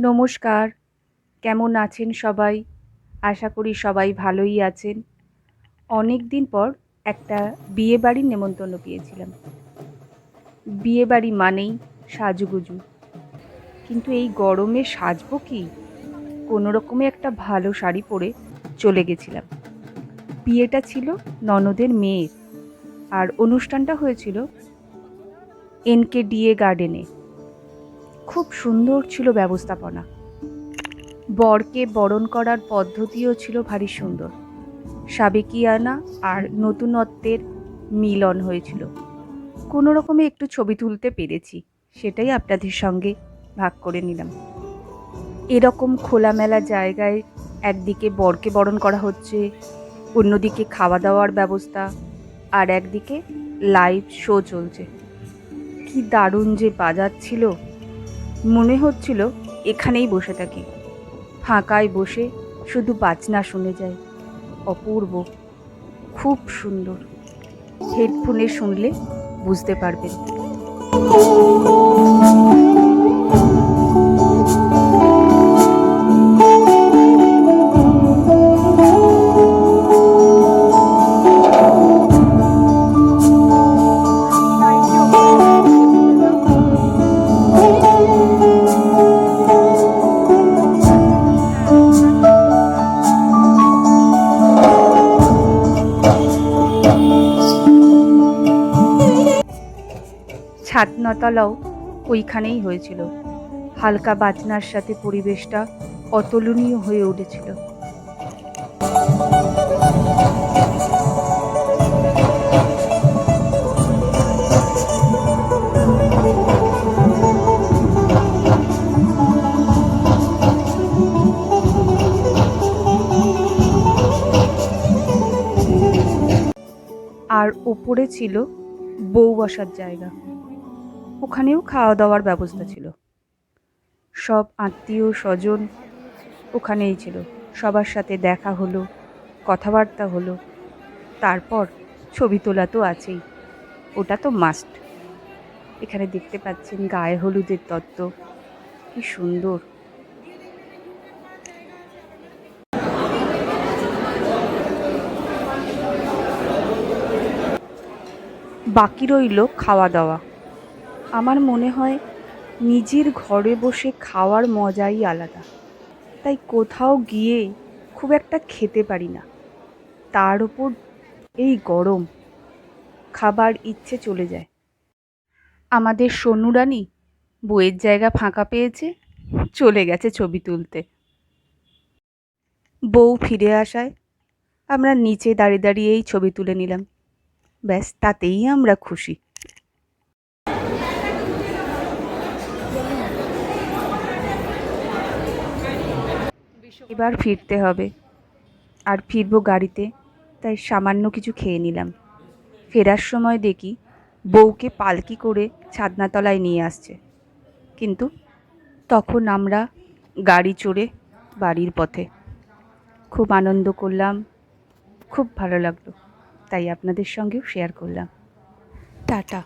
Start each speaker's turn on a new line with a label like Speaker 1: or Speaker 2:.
Speaker 1: নমস্কার। কেমন আছেন সবাই? আশা করি সবাই ভালোই আছেন। অনেক দিন পর একটা বিয়ে বাড়ির নেমন্তন্ন পেয়েছিলাম। বিয়ে বাড়ি মানেই সাজুগুজু। কিন্তু এই গরমে সাজবো কি? কোনো রকমে একটা ভালো শাড়ি পরে চলে গেছিলাম। বিয়েটা ছিল ননদের মেয়ের। আর অনুষ্ঠানটা হয়েছিল এনকে ডিএ গার্ডেনে। খুব সুন্দর ছিল ব্যবস্থাপনা। বরকে বরণ করার পদ্ধতিও ছিল ভারী সুন্দর। সাবেকিয়ানা আর নতুনত্বের মিলন হয়েছিল। কোনো রকমে একটু ছবি তুলতে পেরেছি, সেটাই আপনাদের সঙ্গে ভাগ করে নিলাম। এরকম খোলামেলা জায়গায় একদিকে বরকে বরণ করা হচ্ছে, অন্যদিকে খাওয়া দাওয়ার ব্যবস্থা, আর একদিকে লাইভ শো চলছে। কি দারুণ যে বাজার ছিল! মনে হচ্ছিল এখানেই বসে থাকি। ফাঁকায় বসে শুধু বাজনা শুনে যায় অপূর্ব, খুব সুন্দর। হেডফোনে শুনলে বুঝতে পারবেন। ছাতনাতলাও ওইখানেই হয়েছিল। হালকা বাজনার সাথে পরিবেশটা অতুলনীয় হয়ে উঠেছিল। আর ওপরে ছিল বউ বসার জায়গা। ওখানেও খাওয়া দাওয়ার ব্যবস্থা ছিল। সব আত্মীয় স্বজন ওখানেই ছিল। সবার সাথে দেখা হলো, কথাবার্তা হলো। তারপর ছবি তোলা তো আছেই। ওটা তো মাস্ট এখানে দেখতে পাচ্ছেন গায়ে হলুদের তত্ত্ব। কি সুন্দর। বাকি রইল খাওয়া দাওয়া আমার মনে হয় নিজের ঘরে বসে খাওয়ার মজাই আলাদা। তাই কোথাও গিয়ে খুব একটা খেতে পারি না। তার উপর এই গরম খাবার ইচ্ছে চলে যায়। আমাদের সোনু রানী বইয়ের জায়গা ফাঁকা পেয়েছে, চলে গেছে ছবি তুলতে। বউ ফিরে আসায় আমরা নিচে দাঁড়িয়ে দাঁড়িয়েই ছবি তুলে নিলাম। ব্যাস, তাতেই আমরা খুশি। এবার ফিরতে হবে। আর ফিরবো গাড়িতে, তাই সামান্য কিছু খেয়ে নিলাম। ফেরার সময় দেখি বউকে পালকি করে ছাদনাতলায় নিয়ে আসছে। কিন্তু তখন আমরা গাড়ি চড়ে বাড়ির পথে। খুব আনন্দ করলাম, খুব ভালো লাগল। তাই আপনাদের সঙ্গেও শেয়ার করলাম। টাটা।